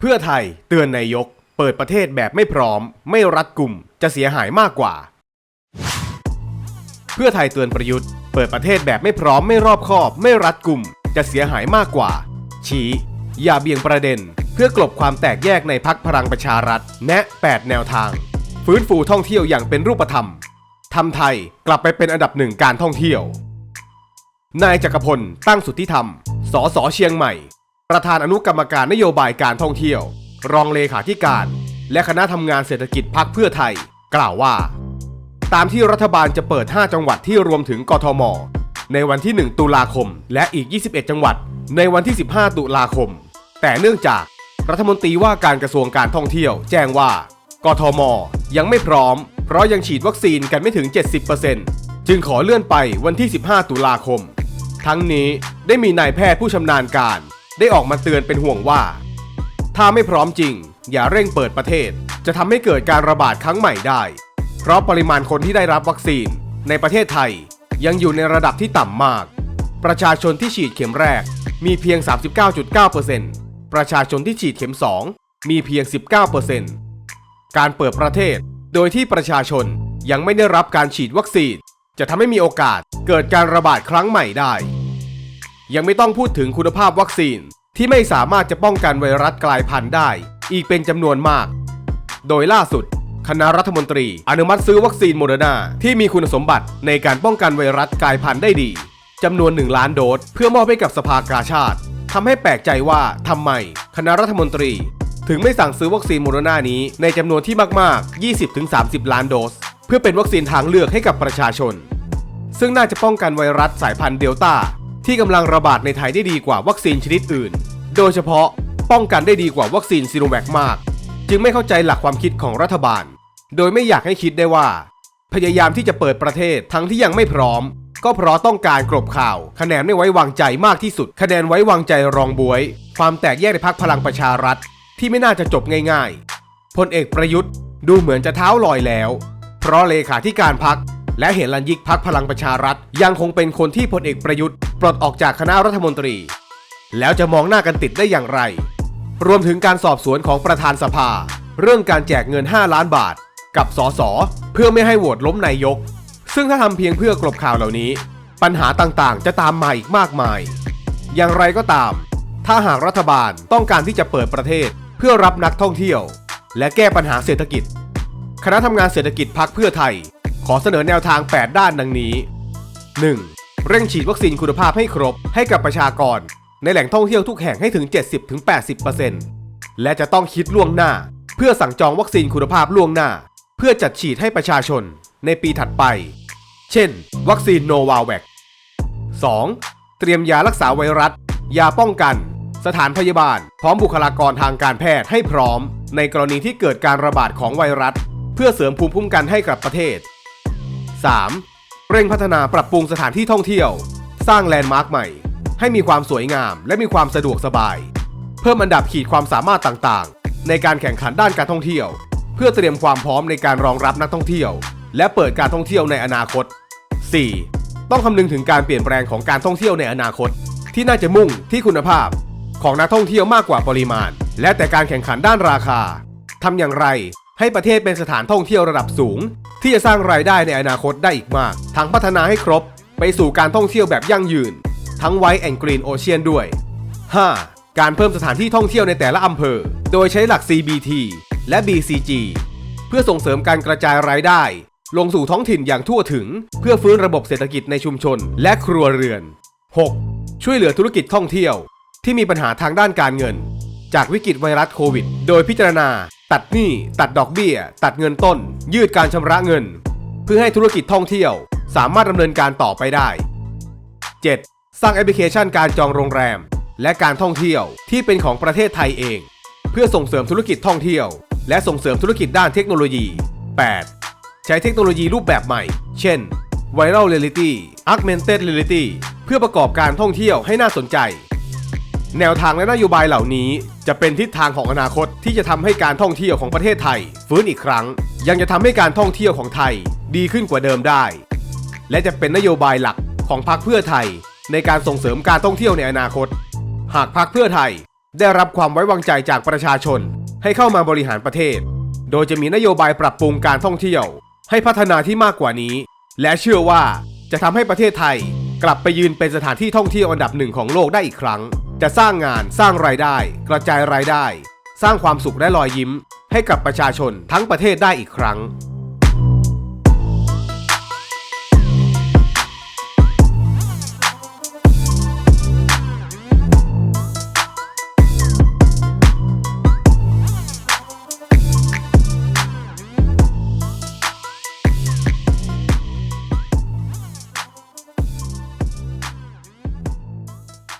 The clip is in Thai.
เพื่อไทยเตือนนายก เปิดประเทศแบบไม่พร้อม ไม่รัดกลุ่ม จะเสียหายมากกว่า เพื่อไทยเตือนประยุทธ์ เปิดประเทศแบบไม่พร้อมไม่รอบคอบ ไม่รัดกลุ่ม จะเสียหายมากกว่า ชี้ อย่าเบี่ยงประเด็น เพื่อกลบความแตกแยกในพักพลังประชารัฐ แนะ 8 แนวทาง ฟื้นฟูท่องเที่ยวอย่างเป็นรูปธรรมทำไทยกลับไปเป็นอันดับหนึ่งการท่องเที่ยวนายจักรพลตั้งสุทธิธรรม สสเชียงใหม่ ประธานอนุกรรมการนโยบายการท่องเที่ยว รองเลขาธิการ และคณะทำงานเศรษฐกิจพักเพื่อไทย กล่าวว่า ตามที่รัฐบาลจะเปิด 5 จังหวัดที่รวมถึงกทม ในวันที่ 1 ตุลาคม และอีก 21 จังหวัด ในวันที่ 15 ตุลาคม แต่เนื่องจากรัฐมนตรีว่าการกระทรวงการท่องเที่ยว แจ้งว่า กทม ยังไม่พร้อม เพราะยังฉีดวัคซีนกันไม่ถึง 70%จึงขอเลื่อนไปวันที่ 15 ตุลาคม ทั้งนี้ได้มีนายแพทย์ผู้ชำนาญการ ได้ออกมาเตือนเป็นห่วงว่า ถ้าไม่พร้อมจริง อย่าเร่งเปิดประเทศ จะทำให้เกิดการระบาดครั้งใหม่ได้ เพราะปริมาณคนที่ได้รับวัคซีน ในประเทศไทยยังอยู่ในระดับที่ต่ำมาก ประชาชนที่ฉีดเข็มแรกมีเพียง 39.9%ประชาชนที่ฉีดเข็ม 2 มีเพียง 19%การเปิดประเทศ โดยที่ประชาชนยังไม่ได้รับการฉีดวัคซีน จะทำให้มีโอกาสเกิดการระบาดครั้งใหม่ได้ ยังไม่ต้องพูดถึงคุณภาพวัคซีน ที่ไม่สามารถจะป้องกันไวรัสกลายพันธุ์ได้ อีกเป็นจำนวนมาก โดยล่าสุด คณะรัฐมนตรี อนุมัติซื้อวัคซีนโมเดอร์นาที่มีคุณสมบัติในการป้องกันไวรัสกลายพันธุ์ได้ดีจำนวน 1 ล้านโดสเพื่อมอบให้กับสภากาชาติทำให้แปลกใจว่าทำไม คณะรัฐมนตรี ถึงไม่สั่งซื้อวัคซีนโมเดอร์นานี้ในจำนวนที่มากๆ 20-30 ล้านโดส เพื่อเป็นวัคซีนทางเลือกให้กับประชาชน ซึ่งน่าจะป้องกันไวรัสสายพันธุ์เดลต้า ที่กำลังระบาดในไทยได้ดีกว่าวัคซีนชนิดอื่น โดยเฉพาะป้องกันได้ดีกว่าวัคซีนซีโนแวคมาก จึงไม่เข้าใจหลักความคิดของรัฐบาล โดยไม่อยากให้คิดได้ว่า พยายามที่จะเปิดประเทศทั้งที่ยังไม่พร้อม ก็เพราะต้องการกลบข่าว คะแนนไม่ไว้วางใจมากที่สุด คะแนนไว้วางใจรองบวย ความแตกแยกในพักพลังประชารัฐ ที่ไม่น่าจะจบง่ายๆพลเอกประยุทธ์ดูเหมือนจะเท้าลอยแล้ว เพราะเลขาธิการพักและเห็นลันยิกพักพลังประชารัฐ ยังคงเป็นคนที่พลเอกประยุทธ์ ปลดออกจากคณะรัฐมนตรี แล้วจะมองหน้ากันติดได้อย่างไร รวมถึงการสอบสวนของประธานสภา เรื่องการแจกเงิน 5 ล้านบาท กับสสเพื่อไม่ให้โหวตล้มนายก ซึ่งถ้าทำเพียงเพื่อกลบข่าวเหล่านี้ ปัญหาต่างๆ จะตามมาอีกมากมาย อย่างไรก็ตาม ถ้าหากรัฐบาลต้องการที่จะเปิดประเทศเพื่อรับนักท่องเที่ยว และแก้ปัญหาเศรษฐกิจ คณะทำงานเศรษฐกิจพักเพื่อไทย ขอเสนอแนวทาง 8 ด้านดังนี้ 1. เร่งฉีดวัคซีนคุณภาพให้ครบให้กับประชากร ในแหล่งท่องเที่ยวทุกแห่งให้ถึง 70-80%และจะต้องคิดล่วงหน้า เพื่อสั่งจองวัคซีนคุณภาพล่วงหน้า เพื่อจัดฉีดให้ประชาชนในปีถัดไป เช่น วัคซีนโนวาแวค 2. เตรียมยารักษาไวรัส ยาป้องกัน สถานพยาบาล พร้อมบุคลากรทางการแพทย์ให้พร้อม ในกรณีที่เกิดการระบาดของไวรัส เพื่อเสริมภูมิคุ้มกันให้กับประเทศ 3. เร่งพัฒนาปรับปรุงสถานที่ท่องเที่ยว สร้างแลนด์มาร์คใหม่ ให้มีความสวยงามและมีความสะดวกสบาย เพิ่มอันดับขีดความสามารถต่างๆ ในการแข่งขันด้านการท่องเที่ยว เพื่อเตรียมความพร้อมในการรองรับนักท่องเที่ยว และเปิดการท่องเที่ยวในอนาคต 4. ต้องคำนึงถึงการเปลี่ยนแปลงของการท่องเที่ยวในอนาคต ที่น่าจะมุ่งที่คุณภาพ ของนักท่องเที่ยวมากกว่าปริมาณ และแต่การแข่งขันด้านราคาทำอย่างไร ให้ประเทศเป็นสถานท่องเที่ยวระดับสูง ที่จะสร้างรายได้ในอนาคตได้อีกมาก ทั้งพัฒนาให้ครบ ไปสู่การท่องเที่ยวแบบยั่งยืน ทั้งไวแอนกรีนโอเชียนด้วย 5. การเพิ่มสถานที่ท่องเที่ยวในแต่ละอำเภอ โดยใช้หลัก CBT และ BCG เพื่อส่งเสริมการกระจายรายได้ ลงสู่ท้องถิ่นอย่างทั่วถึง เพื่อฟื้นระบบเศรษฐกิจในชุมชน และครัวเรือน 6. ช่วยเหลือธุรกิจท่องเที่ยว ที่มีปัญหาทางด้านการเงิน จากวิกฤตไวรัสโควิด โดยพิจารณา ตัดหนี้ตัดดอกเบี้ย ตัดเงินต้น ยืดการชำระเงิน เพื่อให้ธุรกิจท่องเที่ยว สามารถดำเนินการต่อไปได้ 7. สร้างแอปพลิเคชันการจองโรงแรม และการท่องเที่ยวที่เป็นของประเทศไทยเอง เพื่อส่งเสริมธุรกิจท่องเที่ยว และส่งเสริมธุรกิจด้านเทคโนโลยี 8. ใช้เทคโนโลยีรูปแบบใหม่ เช่น Viral Reality Augmented Reality เพื่อประกอบการท่องเที่ยวให้น่าสนใจ แนวทางและนโยบายเหล่านี้จะเป็นทิศทางของอนาคตที่จะทำให้การท่องเที่ยวของประเทศไทย ฟื้นอีกครั้ง ยังจะทำให้การท่องเที่ยวของไทยดีขึ้นกว่าเดิมได้ และจะเป็นนโยบายหลักของพรรคเพื่อไทย ในการส่งเสริมการท่องเที่ยวในอนาคต หากพรรคเพื่อไทยได้รับความไว้วางใจจากประชาชน ให้เข้ามาบริหารประเทศ โดยจะมีนโยบายปรับปรุงการท่องเที่ยว ให้พัฒนาที่มากกว่านี้ และเชื่อว่าจะทำให้ประเทศไทย กลับไปยืนเป็นสถานที่ท่องเที่ยวอันดับหนึ่งของโลกได้อีกครั้ง จะสร้างงานสร้างรายได้ กระจายรายได้ สร้างความสุขและรอยยิ้ม ให้กับประชาชนทั้งประเทศได้อีกครั้ง